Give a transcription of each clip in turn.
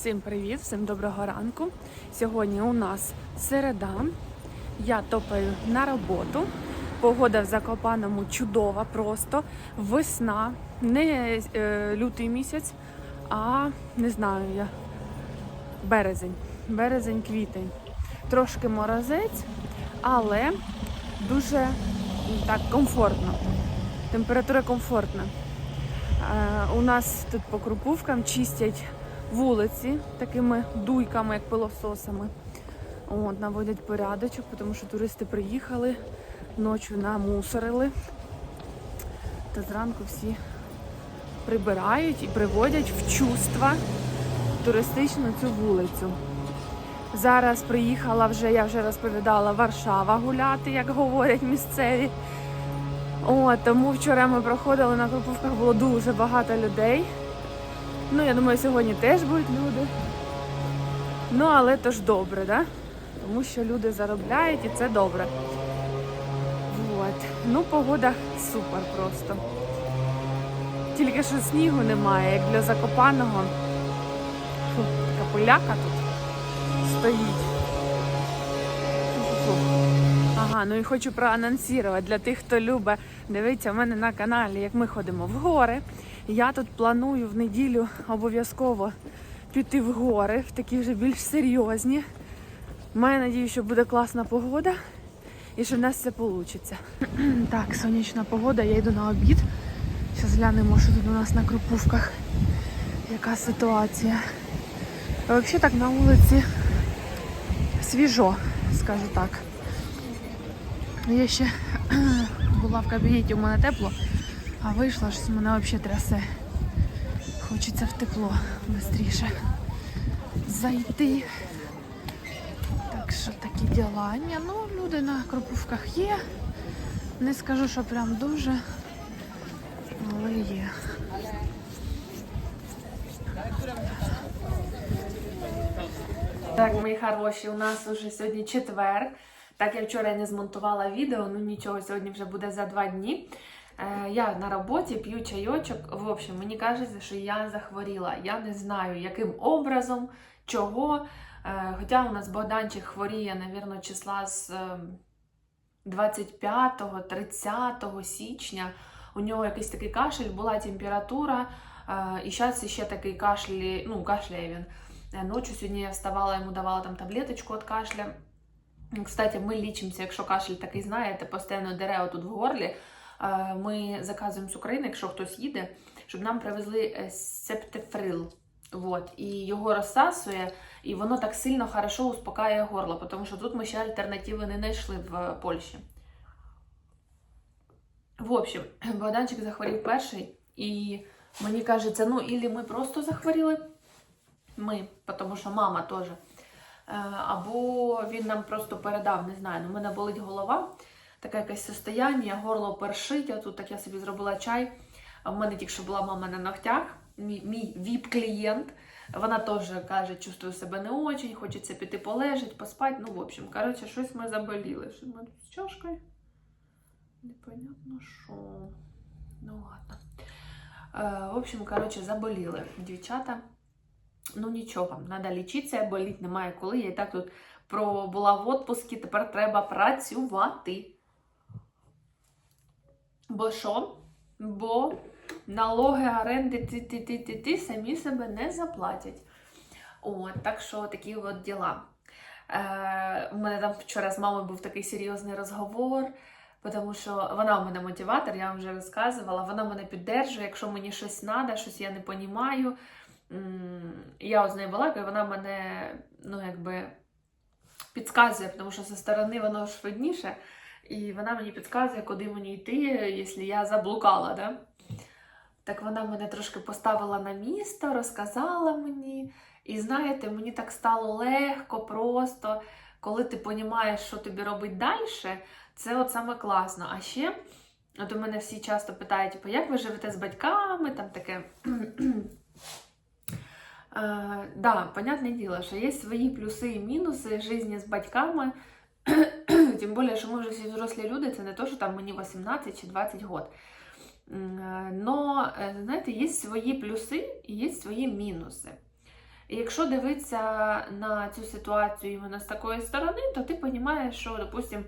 Всім привіт, всім доброго ранку. Сьогодні у нас середа. Я топаю на роботу. Погода в Закопаному чудова, просто весна, не е, лютий місяць, а не знаю я. Березень. Березень, квітень. Трошки морозець, але дуже так комфортно. Температура комфортна. Е, У нас тут по крупувкам чистять вулиці такими дуйками, як пилососами. От, наводять порядочок, тому що туристи приїхали, ночі намусорили. Та зранку всі прибирають і приводять в чувства туристичну цю вулицю. Зараз приїхала вже, я вже розповідала, Варшава гуляти, як говорять місцеві. О, тому вчора ми проходили на Кропивках, було дуже багато людей. Ну, я думаю, сьогодні теж будуть люди. Ну, але то ж добре, да? Тому що люди заробляють і це добре. От. Ну, погода супер просто. Тільки що снігу немає, як для Закопаного. Фу, така поляка тут стоїть. Фу-фу-фу. Ага, ну і хочу проанонсувати для тих, хто любить дивитися в мене на каналі, як ми ходимо в гори. Я тут планую в неділю обов'язково піти в гори, в такі вже більш серйозні. Маю надію, що буде класна погода і що в нас все вийде. Так, сонячна погода, я йду на обід. Зараз глянемо, що тут у нас на Крупувках. Яка ситуація. А взагалі так на вулиці свіжо, скажу так. Я ще була в кабінеті, у мене тепло, а вийшла, щось мене взагалі трясе. Хочеться в тепло швидше зайти. Так що такі діла. Ні, ну, люди на Кропивках є. Не скажу, що прям дуже, але є. Так, мої хороші, у нас уже сьогодні четвер. Так, я вчора не змонтувала відео, ну нічого, сьогодні вже буде за два дні. Е, я на роботі п'ю чайочок. В общем, мені кажеться, що я захворіла. Я не знаю, яким образом, чого. Е, хоча у нас Богданчик хворіє, навірно, числа з е, 25-30 січня. У нього якийсь такий кашель, була температура, е, і зараз ще такий кашлі, ну, кашляє він. Ночі сьогодні я вставала, йому давала там таблеточку від кашля. Кстати, ми лічимося, якщо кашель такий, знаєте, постійно дере тут в горлі. Ми заказуємо з України, якщо хтось їде, щоб нам привезли е, септифрил. Вот. І його розсасує, і воно так сильно хорошо успокаює горло, тому що тут ми ще альтернативи не знайшли в Польщі. В общем, Богданчик захворів перший, і мені кажеться, ну, ілі ми просто захворіли, ми, тому що мама теж. Е, Або він нам просто передав, не знаю, ну, в мене болить голова, таке якесь состояння, горло першить, а тут так я собі зробила чай. В мене тільки що була мама на ногтях, мій, мій віп-клієнт. Вона теж каже, чувствую себе не очень, хочеться піти полежати, поспати. Ну, в общем, коротше, щось ми заболіли. Що ми з чашкою? Непонятно що. Ну ладно. Е, в общем, коротше, заболіли дівчата. Ну нічого, треба лічитися, боліти немає коли. Я і так тут пробула в отпуску, тепер треба працювати. Бо що? Бо налоги, оренди ти-ти-ти-ти-ти самі себе не заплатять. От, так що такі от діла. Е, у мене там вчора з мамою був такий серйозний розговор, тому що вона у мене мотиватор, я вам вже розказувала, вона мене піддержує, якщо мені щось треба, щось я не розумію. Я з нею балакаю, вона мене, ну, якби підказує, тому що зі сторони воно ж видніше, і вона мені підказує, куди мені йти, якщо я заблукала. Да? Так вона мене трошки поставила на місто, розказала мені. І знаєте, мені так стало легко, просто, коли ти розумієш, що тобі робити далі, це от саме класно. А ще, от у мене всі часто питають, типу, як ви живете з батьками, там таке. Е, да, понятне діло, що є свої плюси і мінуси житті з батьками. Тим більше, що ми вже всі взрослі люди, це не то, що там мені 18 чи 20 років. Но, е, знаєте, є свої плюси і є свої мінуси. І якщо дивитися на цю ситуацію іменно з такої сторони, то ти розумієш, що, допустим,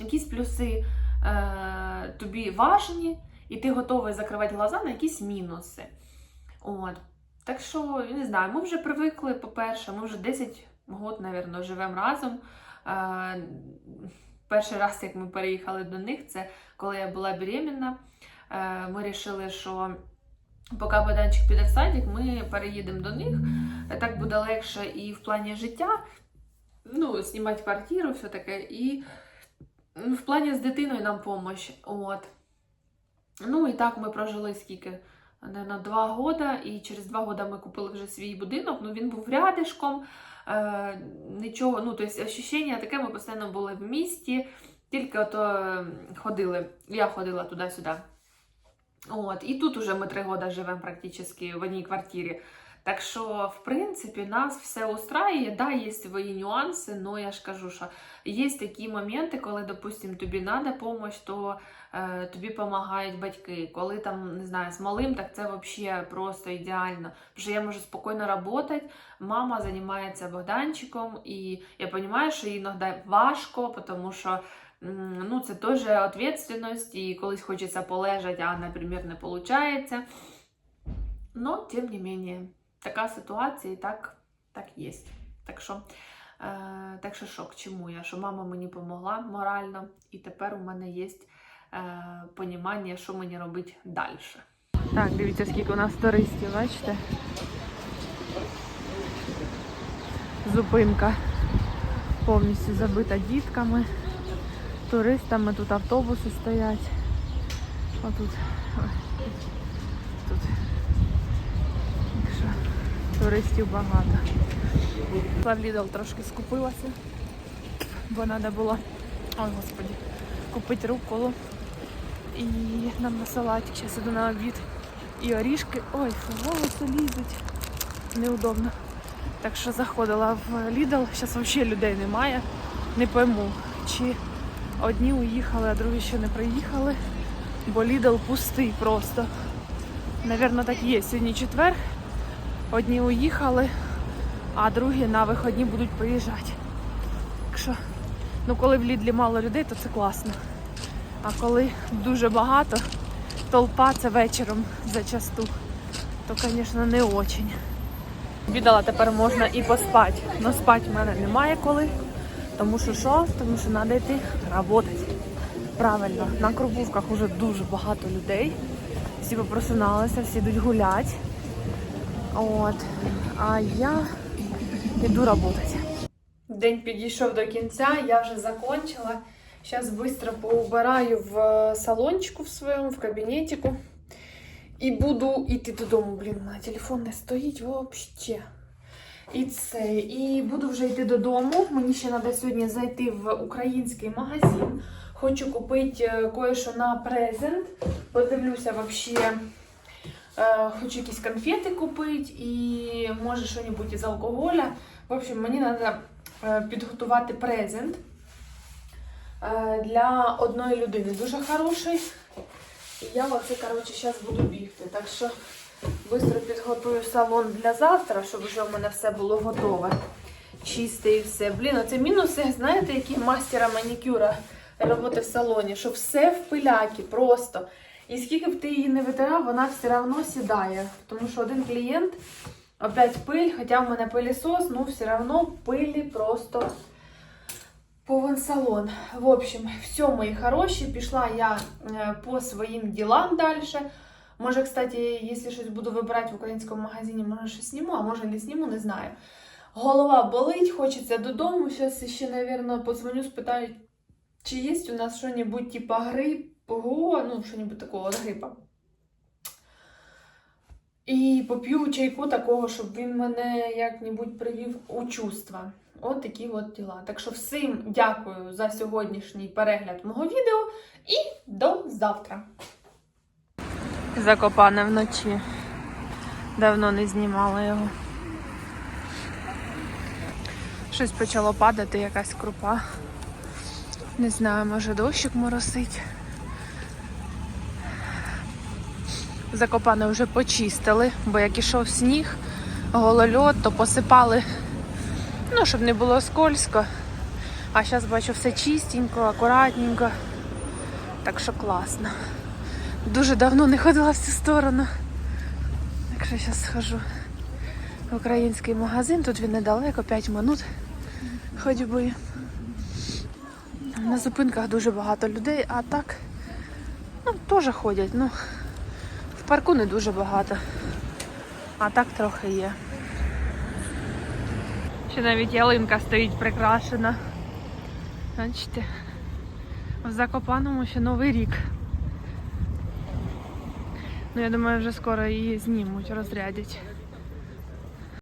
якісь плюси е, тобі важні, і ти готовий закривати глаза на якісь мінуси. От. Так що, я не знаю, ми вже привикли, по-перше, ми вже 10 років, мабуть, живемо разом. Перший раз, як ми переїхали до них, це коли я була беременна. Е, ми вирішили, що поки Богданчик піде в садик, ми переїдемо до них. Так буде легше і в плані життя, ну, знімати квартиру, все таке, і в плані з дитиною нам помощь. От. Ну і так ми прожили скільки? На два года, і через два года ми купили вже свій будинок. Ну він був рядишком. Е, нічого, ну тобто ощущення таке, ми постійно були в місті, тільки ото е, ходили. Я ходила туди-сюди. От, і тут уже ми три роки живемо практично в одній квартирі. Так що, в принципі, нас все устраює. Да, є свої нюанси, але я ж кажу, що є такі моменти, коли, допустим, тобі треба допомога, то е, тобі допомагають батьки. Коли там, не знаю, з малим, так це взагалі просто ідеально. Тому що я можу спокійно працювати, мама займається Богданчиком, і я розумію, що іноді важко, тому що ну, це теж відповідальність, і колись хочеться полежати, а, наприклад, не виходить. Но, тем не менее, така ситуація і так, так є. Так що, е, так що що, к чому я? Що мама мені допомогла морально, і тепер у мене є е, понімання, що мені робити далі. Так, дивіться, скільки у нас туристів, бачите? Зупинка повністю забита дітками, туристами, тут автобуси стоять. Отут. ой, Тут. Так що туристів багато. Lidl трошки скупилася, бо треба було, ой господі, купити руколу. І нам на салатик, зараз іду на обід. І орішки. Ой, волоси лізуть. Неудобно. Так що заходила в Lidl, зараз взагалі людей немає. Не пойму, чи одні уїхали, а другі ще не приїхали, бо Lidl пустий просто. Навірно, так і є. Сьогодні четвер. Одні уїхали, а другі на виходні будуть приїжджати. Так що, ну коли в Лідлі мало людей, то це класно. А коли дуже багато, толпа це вечором зачасту, то, звісно, не очень. Віддала тепер можна і поспати. Но спати в мене немає коли. Тому що що? Тому що треба йти працювати. Правильно, на Крупувках вже дуже багато людей. Всі попросиналися, всі йдуть гуляти. От. А я йду працювати. День підійшов до кінця, я вже закончила. Зараз швидко поубираю в салончику в своєму, в кабінетику. І буду йти додому. Блін, на телефон не стоїть взагалі. І це. І буду вже йти додому. Мені ще треба сьогодні зайти в український магазин. Хочу купити е, кое-що на презент. Подивлюся взагалі. Е, хочу якісь конфети купити і може щось із алкоголя. В общем, мені треба підготувати презент е, для одної людини. Дуже хороший. І я оце, коротше, зараз буду бігти. Так що швидко підготую салон для завтра, щоб вже у мене все було готове. Чисте і все. Блін, оце мінуси, знаєте, які мастера манікюра роботи в салоні, що все в пиляки просто. І скільки б ти її не витирав, вона все одно сідає. Тому що один клієнт опять пиль, хоча в мене пилісос, ну все одно пилі просто повен салон. В общем, все, мої хороші, пішла я е, по своїм ділам далі. Може, кстати, якщо щось буду вибирати в українському магазині, може щось зніму, а може не зніму, не знаю. Голова болить, хочеться додому. Зараз ще, мабуть, подзвоню, спитаю, чи є у нас що-небудь типа грипу, ну, що-небудь такого от грипа. І поп'ю чайку такого, щоб він мене як-небудь привів у чувства. От такі от діла. Так що всім дякую за сьогоднішній перегляд мого відео і до завтра. Закопане вночі. Давно не знімала його. Щось почало падати, якась крупа. Не знаю, може дощик моросить. Закопане вже почистили, бо як ішов сніг, голольот, то посипали, ну, щоб не було скользко. А зараз бачу все чистенько, акуратненько. Так що класно. Дуже давно не ходила в цю сторону. Так що зараз схожу в український магазин. Тут він недалеко, 5 минут ходьби. На зупинках дуже багато людей, а так ну, теж ходять. Ну, парку не дуже багато. А так трохи є. Ще навіть ялинка стоїть прикрашена. Бачите, в Закопаному ще Новий рік. Ну, я думаю, вже скоро її знімуть, розрядять.